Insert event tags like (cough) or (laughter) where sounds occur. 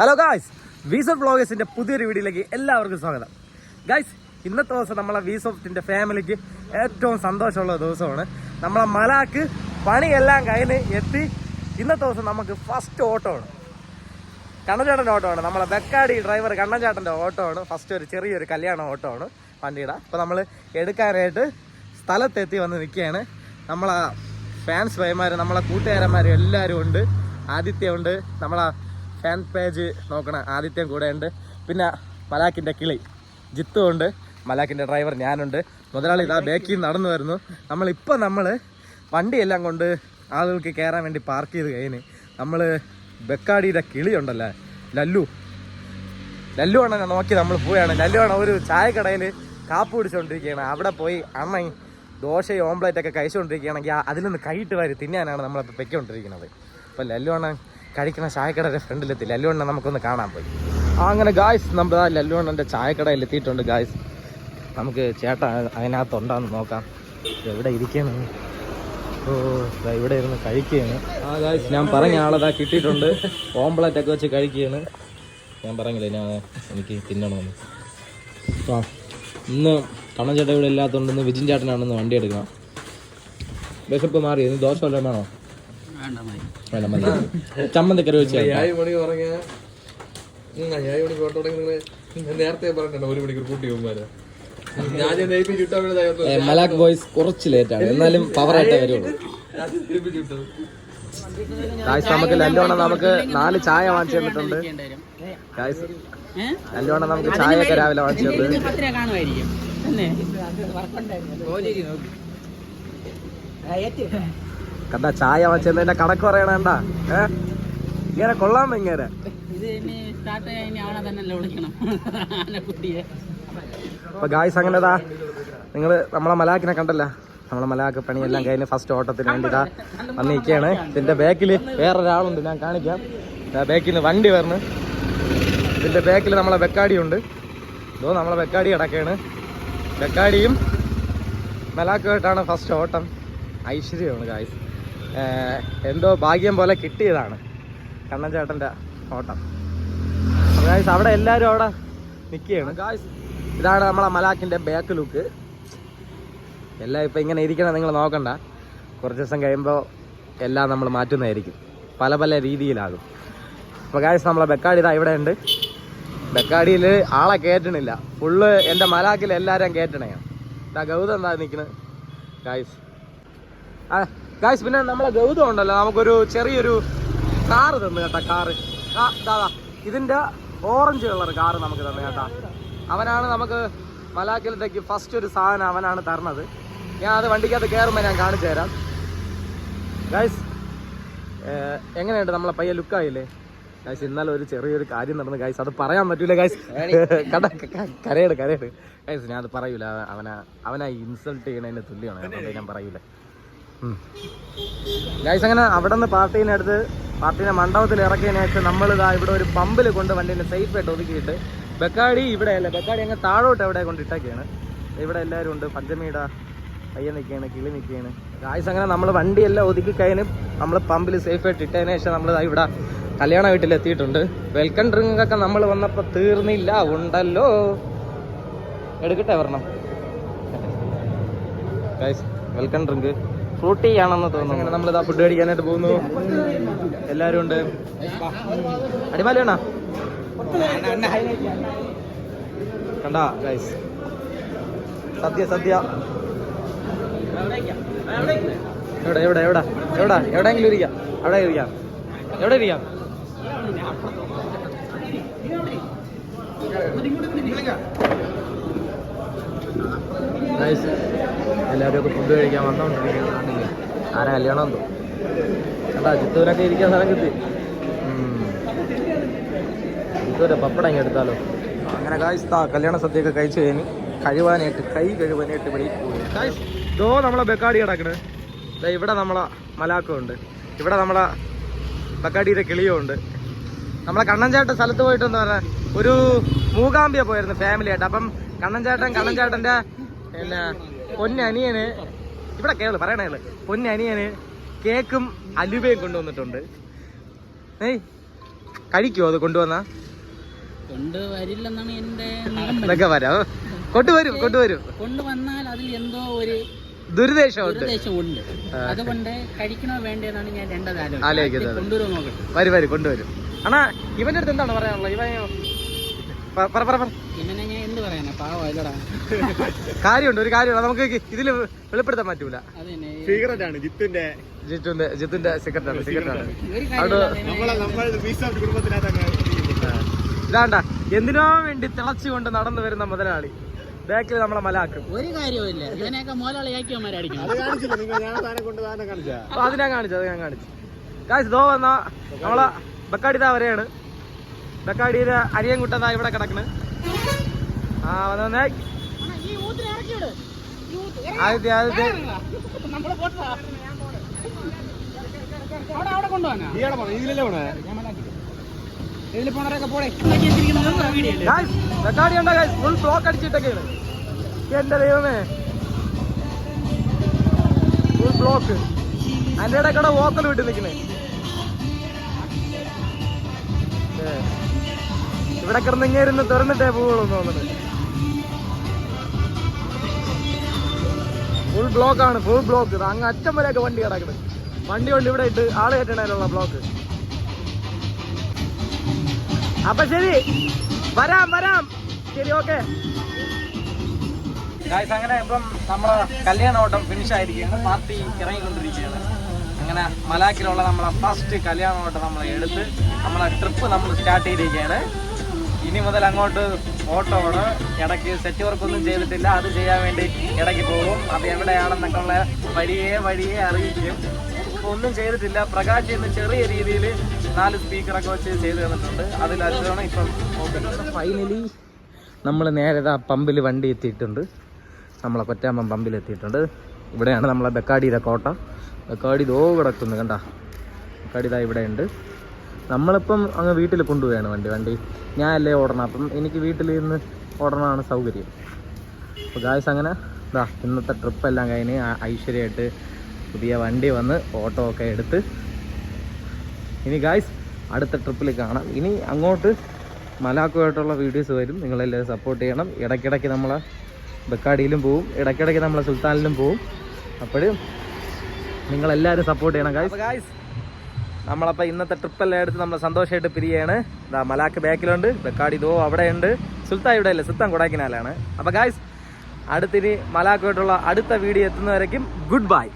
Hello guys Weiss of ബ്ലോഗേഴ്സിന്റെ പുതിയൊരു വീഡിയോയിലേക്ക് എല്ലാവർക്കും സ്വാഗതം. ഗായ്സ് ഇന്നത്തെ ദിവസം നമ്മളെ വീസ് വീസോഫ്റ്റിന്റെ ഫാമിലിക്ക് ഏറ്റവും സന്തോഷമുള്ള ദിവസമാണ്. നമ്മളെ മലാക്ക് പണിയെല്ലാം കഴിഞ്ഞ് എത്തി. ഇന്നത്തെ ദിവസം നമുക്ക് ഫസ്റ്റ് ഓട്ടോ ആണ്. ഓട്ടമാണ് ഓട്ടോ ആണ്. നമ്മളെ ബെക്കാടി ഡ്രൈവർ കണ്ണൻചേട്ടന്റെ ഓട്ടോ ആണ്. ഫസ്റ്റ് ഒരു ചെറിയൊരു കല്യാണ ഓട്ടോ ആണ് വണ്ടിയുടെ. അപ്പോൾ നമ്മൾ എടുക്കാനായിട്ട് സ്ഥലത്തെത്തി വന്ന് നിൽക്കുകയാണ്. നമ്മളെ ഫാൻസ് ഭയമാർ നമ്മളെ കൂട്ടുകാരന്മാർ എല്ലാവരും ഉണ്ട്. ആദിത്യ ഉണ്ട്. നമ്മളെ ഫാൻ പേജ് നോക്കണ ആദിത്യം കൂടെ ഉണ്ട് പിന്നെ മലാക്കിന്റെ കിളി ജിത്തു ഉണ്ട് മലാക്കിന്റെ ഡ്രൈവർ ഞാനുണ്ട്. മുതലാളി ഇതാ ബേക്കിൽ നടന്നു വരുന്നു. നമ്മളിപ്പോൾ നമ്മൾ വണ്ടിയെല്ലാം കൊണ്ട് ആളുകൾക്ക് കയറാൻ വേണ്ടി പാർക്ക് ചെയ്ത് കഴിഞ്ഞ് നമ്മൾ ബെക്കാടിയുടെ കിളിയുണ്ടല്ലേ ലല്ലു. ലല്ലു അണ്ണനെ നോക്കി നമ്മൾ പോവുകയാണ്. ലല്ലു അണ്ണ ഒരു ചായക്കടയിൽ കാപ്പ് പിടിച്ചുകൊണ്ടിരിക്കുകയാണ് അവിടെ പോയി അമ്മ ദോശയും ഓംപ്ലേറ്റ് ഒക്കെ കഴിച്ചുകൊണ്ടിരിക്കുകയാണെങ്കിൽ അതിൽ നിന്ന് കൈയിട്ട് വാരി തിന്നാനാണ് നമ്മളിപ്പോൾ പെക്കൊണ്ടിരിക്കുന്നത് അപ്പോൾ ലല്ലു അണ്ണൻ കഴിക്കുന്ന ചായക്കടയുടെ ഫ്രണ്ടിലെത്തി ലല്ലുവണ്ണ നമുക്കൊന്ന് കാണാൻ പോയി. അങ്ങനെ ഗായ്സ് നമ്മുടെ ആ ലല്ലുവണ്ണന്റെ ചായക്കടയിൽ എത്തിയിട്ടുണ്ട് ഗായ്സ് നമുക്ക് ചേട്ടാ അതിനകത്തുണ്ടാന്ന് നോക്കാം. എവിടെ ഇരിക്കുന്നു ഓ ഇവിടെ ഇരുന്ന് കഴിക്കുകയാണ്. ആ ഗായ്സ് ഞാൻ പറഞ്ഞ ആളതാ കിട്ടിയിട്ടുണ്ട്. ഓംപ്ലേറ്റ് ഒക്കെ വെച്ച് കഴിക്കുകയാണ്. ഞാൻ പറഞ്ഞില്ലേ ഞാൻ എനിക്ക് തിന്നണമെന്ന്. ആ ഇന്ന് കണ്ണൻ ചേട്ടൻ ഇവിടെ ഇല്ലാത്തതുകൊണ്ട് ഇന്ന് വിജിൻ ചേട്ടനാണെന്ന് വണ്ടി എടുക്കണം. വിശപ്പ് മാറി ഇന്ന് ദോശ വല്ലതും വേണോ? വേണ്ട മതി ചമ്മന്തിക്കറി വെച്ച് മണി പറഞ്ഞ നേരത്തെ പറഞ്ഞിട്ടുണ്ട് ഒരു മണിക്കൂർ കൂട്ടി പോകുമ്പോൾ മലാക്ക് ബോയ്സ് കുറച്ച് ലേറ്റാണ് എന്നാലും പവർ ആയിട്ടേ വരുള്ളൂ. ഗായ്സ് നമുക്ക് ലല്ലോണം നമുക്ക് നാല് ചായ വാങ്ങിച്ചു തന്നിട്ടുണ്ട്. ഗായ്സ് ലല്ലോണം നമുക്ക് ചായ ഒക്കെ രാവിലെ വാങ്ങിച്ചു തന്നത് കണ്ടാ ചായ വാങ്ങിച്ചതിന്റെ കണക്ക് പറയണേണ്ട ഏ? ഇങ്ങനെ കൊള്ളാൻ ആനക്കുട്ടിയെ അപ്പൊ ഗായ്സ് അങ്ങനെതാ നിങ്ങൾ നമ്മളെ മലാക്കിനെ കണ്ടല്ല? നമ്മളെ മലാക്ക് പണിയെല്ലാം കഴിഞ്ഞ് ഫസ്റ്റ് ഓട്ടത്തിന് വേണ്ടിതാ വന്നിരിക്കുകയാണ് ഇതിന്റെ ബാക്കിൽ വേറൊരാളുണ്ട് ഞാൻ കാണിക്കാം. ബാക്കിൽ നിന്ന് വണ്ടി വരണം. ഇതിന്റെ ബാക്കിൽ നമ്മളെ ബെക്കാടിയുണ്ട്. ഇതോ നമ്മളെ വെക്കാടി കിടക്കുകയാണ് വെക്കാടിയും മലാക്കുമായിട്ടാണ് ഫസ്റ്റ് ഓട്ടം. ഐശ്വര്യമാണ് ഗായ്സ് എന്തോ ഭാഗ്യം പോലെ കിട്ടിയതാണ് കണ്ണൻ ചേട്ടന്റെ ഓട്ടം ഗായ്സ് അവിടെ എല്ലാവരും അവിടെ നിൽക്കുകയാണ് ഗായ്സ് ഇതാണ് നമ്മളെ മലാക്കിന്റെ ബാക്ക് ലുക്ക് എല്ലാം ഇപ്പം ഇങ്ങനെ ഇരിക്കണം നിങ്ങൾ നോക്കണ്ട. കുറച്ച് ദിവസം കഴിയുമ്പോൾ എല്ലാം നമ്മൾ മാറ്റുന്നതായിരിക്കും. പല പല രീതിയിലാകും. അപ്പോൾ ഗായ്സ് നമ്മളെ ബെക്കാടി ഇതാ ഇവിടെ ഉണ്ട്. ബെക്കാടിയിൽ ആളെ കയറ്റണില്ല ഫുള്ള് എന്റെ മലാക്കിൽ എല്ലാവരും കയറ്റണേ ഇതാ ഗൗതം എന്താ നിൽക്കുന്നത് ഗായ്സ് ആ ഗായ്സ് പിന്നെ നമ്മളെ ഗൗതം ഉണ്ടല്ലോ. നമുക്കൊരു ചെറിയൊരു കാറ് തന്നു കേട്ടാ കാറ് ദാദാ ഇതിന്റെ ഇതിന്റെ ഓറഞ്ച് കളർ കാറ് നമുക്ക് തന്നു കേട്ടാ. അവനാണ് നമുക്ക് മലാക്കലത്തേക്ക് ഫസ്റ്റ് ഒരു സാധനം അവനാണ് തരണത്. ഞാൻ അത് വണ്ടിക്കകത്ത് കയറുമ്പോൾ ഞാൻ കാണിച്ചു തരാം. ഗായ്സ് എങ്ങനെയുണ്ട് നമ്മളെ പയ്യ ലുക്കായില്ലേ ഗായ്സ് ഇന്നലെ ഒരു ചെറിയൊരു കാര്യം നടന്നു. ഗായ്സ് അത് പറയാൻ പറ്റൂല ഗായ്സ് (laughs) കട കരയുടെ കരയുടെ. ഗായ്സ് ഞാൻ അത് പറയൂല. അവനാ അവനെ അവനെ ഇൻസൾട്ട് ചെയ്യണതിന് തുല്യമാണ്. ഞാൻ പറയൂല. ഗായ്സ് അങ്ങനെ അവിടെ നിന്ന് പാർട്ടീനെ അടുത്ത് പാർട്ടീനെ മണ്ഡപത്തിൽ ഇറക്കിയതിനു ശേഷം നമ്മൾ ഇതാ ഇവിടെ ഒരു പമ്പിൽ കൊണ്ട് വണ്ടീനെ സേഫ് ആയിട്ട് ഒതുക്കിയിട്ട് ബക്കാടി ഇവിടെ അല്ലേ ബക്കാടി അങ്ങ് താഴോട്ട് എവിടെ കൊണ്ട് ഇട്ടൊക്കെയാണ് ഇവിടെ എല്ലാവരും ഉണ്ട് പഞ്ചമിയുടെ പയ്യ നിൽക്കുകയാണ് കിളി നിൽക്കുകയാണ് ഗായ്സ് അങ്ങനെ നമ്മൾ വണ്ടിയെല്ലാം ഒതുക്കി കഴിഞ്ഞ് നമ്മൾ പമ്പിൽ സേഫ് ആയിട്ട് ഇട്ടതിന് ശേഷം നമ്മൾ ഇവിടെ കല്യാണ വീട്ടിൽ എത്തിയിട്ടുണ്ട് വെൽക്കം ഡ്രിങ്ക് ഒക്കെ നമ്മൾ വന്നപ്പോൾ തീർന്നില്ല ഉണ്ടല്ലോ. എടുക്കട്ടെ വരണം. ഗായ്സ് വെൽക്കം ഡ്രിങ്ക് ഫ്രൂട്ടി ആണെന്ന് തോന്നുന്നു. നമ്മളിതാ ഫുഡ് കഴിക്കാനായിട്ട് പോകുന്നു? എല്ലാരും ഉണ്ട്. അടിമാലിയാണോ കണ്ടാ ഗൈസ് സദ്യ സദ്യ. എവിടെ എവിടെ എവിടെ? എവിടെ? എവിടെയെങ്കിലും ഇരിക്കാം. അവിടെ ഇരിക്കാം. എവിടെ ഇരിക്കാം? എല്ലാവരും ഫുഡ് കഴിക്കാൻ വന്നോണ്ടിരിക്കുന്നതാണെങ്കിൽ ആരാ കല്യാണം എന്തോ? ചേട്ടാ ചിത്തൂരൊക്കെ ഇരിക്കാൻ സ്ഥലം കിട്ടി. ചിത്തൂരെ പപ്പടം ഇങ്ങ് എടുത്താലോ? അങ്ങനെ കായ്സ്താ കല്യാണ സദ്യയൊക്കെ കഴിച്ചു കഴിഞ്ഞ് കഴിവാനായിട്ട് കൈ കഴിവാനായിട്ട് ഇവിടെ ഇതോ നമ്മളെ ബെക്കാടി കിടക്കണ്. ഇവിടെ നമ്മളെ മലാക്കുണ്ട്. ഇവിടെ നമ്മളെ ബക്കാടിയുടെ ഉണ്ട് നമ്മളെ കണ്ണൻചേട്ടൻ സ്ഥലത്ത് പോയിട്ടെന്ന് പറഞ്ഞാൽ ഒരു മൂകാംബിയ പോയിരുന്നു ഫാമിലിയായിട്ട് അപ്പം കണ്ണൻചേട്ടൻ കണ്ണൻചാട്ടന്റെ പിന്നെ പൊന്നനിയന് ഇവിടെ കേൾ പറയണേ പൊന്നനിയന് കേക്കും അലുവയും കൊണ്ടുവന്നിട്ടുണ്ട്. ഏയ് കഴിക്കുമോ അത് കൊണ്ടുവന്ന? കൊണ്ടുവരില്ലെന്നാണ് എന്റെ വരാം കൊണ്ടുവരും കൊണ്ടുവരും. കൊണ്ടുവന്നാൽ അതിൽ എന്തോ ഒരു ദുരുദ്ദേശമുണ്ട് അതുകൊണ്ട് കഴിക്കണോ വേണ്ടതെന്നാണ് ഞാൻ രണ്ടത് ആലോചിക്കുന്നത്. കൊണ്ടുവരുമോ നോക്കട്ടെ. വരും വരും കൊണ്ടുവരും. ഇവന്റെ അടുത്ത് എന്താണ് പറയാനുള്ളത്? ഇവൻ പറ പറ പറ. ഇവനെ കാര്യമുണ്ട് ഒരു കാര്യമുണ്ട്. നമുക്ക് ഇതിൽ വെളിപ്പെടുത്താൻ പറ്റൂല. സീക്രട്ട് ആണ് ജിത്തിന്റെ. ജിത്തുന്റെ ജിത്തുന്റെ ആണ് ഒരു ആണ് ഇതാണ്ട എന്തിനോ വേണ്ടി തിളച്ചുകൊണ്ട് നടന്നു വരുന്ന മുതലാളി. ബാക്കിൽ നമ്മളെ മലാക്കും ഒരു കാര്യമില്ല അത് കാണിച്ചില്ല നിങ്ങൾ ഞാൻ കാണിച്ചാ. അപ്പൊ അത് ഞാൻ കാണിച്ചു കാശ് ദോ വന്ന നമ്മളെ ബക്കാടി താ വരെയാണ്. ബക്കാടിയിലെ അരിയൻ കുട്ടതാ ഇവിടെ കിടക്കണ്. ആ വന്ന് വന്നേ. ആദ്യത്തെ ആദ്യത്തെ. ഇതിലല്ലേ പോണേ? ഇതിൽ പോണവരൊക്കെ പോടെ. ഉണ്ടോ ഫുൾ ബ്ലോക്ക് അടിച്ചിട്ടൊക്കെയാണ്. എന്റെ ദൈവമേ. ഫുൾ ബ്ലോക്ക് അതിന്റെ ഇടയ്ക്കൂടെ വോക്കൽ വിട്ട് നിൽക്കുന്നേ ഇവിടെ കിടന്നിങ്ങനെ ഇരുന്ന് തുറന്നിട്ടേ പോവുള്ളൂ തോന്നുന്നത് ഫുൾ ബ്ലോക്ക് ആണ് ഫുൾ ബ്ലോക്ക് അങ്ങ് അറ്റം വരെയൊക്കെ വണ്ടി കിടക്കുന്നത് വണ്ടി കൊണ്ട് ഇവിടെ ഇട്ട് ആൾ കെട്ടണേലുള്ള ബ്ലോക്ക് അപ്പൊ ശരി. വരാം വരാം. ശരി ഓക്കെ അങ്ങനെ ഇപ്പം നമ്മളെ കല്യാണ ഓട്ടം ഫിനിഷ് ആയിരിക്കുകയാണ്. പാർട്ടി ഇറങ്ങിക്കൊണ്ടിരിക്കുകയാണ്. അങ്ങനെ മലാക്കിലുള്ള നമ്മളെ ഫസ്റ്റ് കല്യാണ ഓട്ടം നമ്മൾ എടുത്ത് നമ്മളെ ട്രിപ്പ് നമ്മൾ സ്റ്റാർട്ട് ചെയ്തിരിക്കുകയാണ്. ഇനി മുതൽ അങ്ങോട്ട് ഓട്ടോ ആണ്. ഇടയ്ക്ക് സെറ്റ് വർക്ക് ഒന്നും ചെയ്തിട്ടില്ല. അത് ചെയ്യാൻ വേണ്ടി ഇടയ്ക്ക് പോകും. അത് എവിടെയാണെന്നൊക്കെ വഴിയെ വഴിയെ അറിയിക്കും. ഒന്നും ചെയ്തിട്ടില്ല. പ്രകാശ് എന്ന് ചെറിയ രീതിയിൽ നാല് സ്പീക്കറൊക്കെ വെച്ച് ചെയ്തു തന്നിട്ടുണ്ട്. അതിൽ അച്ഛനാണ് ഇപ്പം ഫൈനലി നമ്മൾ നേരെ ആ പമ്പിൽ വണ്ടി എത്തിയിട്ടുണ്ട്. നമ്മളെ കൊറ്റാമ്പം പമ്പിൽ എത്തിയിട്ടുണ്ട്. ഇവിടെയാണ് നമ്മളെ ബെക്കാടിയിലെ കോട്ട. ബെക്കാടി ദോ കിടക്കുന്നു കണ്ട. ബെക്കാടി ഇതാ ഇവിടെ ഉണ്ട്. നമ്മളിപ്പം അങ്ങ് വീട്ടിൽ കൊണ്ടുപോവുകയാണ് വണ്ടി. വണ്ടി ഞാൻ അല്ലേ ഓടണം. അപ്പം എനിക്ക് വീട്ടിൽ നിന്ന് ഓടണമാണ് സൗകര്യം. അപ്പോൾ ഗായ്സ് അങ്ങനെ ഇതാ ഇന്നത്തെ ട്രിപ്പെല്ലാം കഴിഞ്ഞ് ഐശ്വര്യമായിട്ട് പുതിയ വണ്ടി വന്ന് ഓട്ടോ ഒക്കെ എടുത്ത് ഇനി ഗായ്സ് അടുത്ത ട്രിപ്പിൽ കാണാം. ഇനി അങ്ങോട്ട് മലാക്കുമായിട്ടുള്ള വീഡിയോസ് വരും. നിങ്ങളെല്ലാവരും സപ്പോർട്ട് ചെയ്യണം. ഇടയ്ക്കിടയ്ക്ക് നമ്മളെ ബക്കാടിയിലും പോവും. ഇടയ്ക്കിടയ്ക്ക് നമ്മളെ സുൽത്താനിലും പോവും. അപ്പോഴും നിങ്ങളെല്ലാവരും സപ്പോർട്ട് ചെയ്യണം ഗായ്സ് ഗായ്സ് നമ്മളപ്പോൾ ഇന്നത്തെ ട്രിപ്പെല്ലാം എടുത്ത് നമ്മൾ സന്തോഷമായിട്ട് പിരിയാണ്. ഇതാ മലാക്ക് ബാക്കിലുണ്ട്. ബെക്കാടി ദോ അവിടെയുണ്ട്. സുൽത്താൻ ഇവിടെ അല്ലേ സുൽത്താൻ കൊടൈക്കനാലാണ്. അപ്പോൾ ഗായ്സ് അടുത്തിനി മലാക്കുമായിട്ടുള്ള അടുത്ത വീഡിയോ എത്തുന്നവരേക്കും ഗുഡ് ബൈ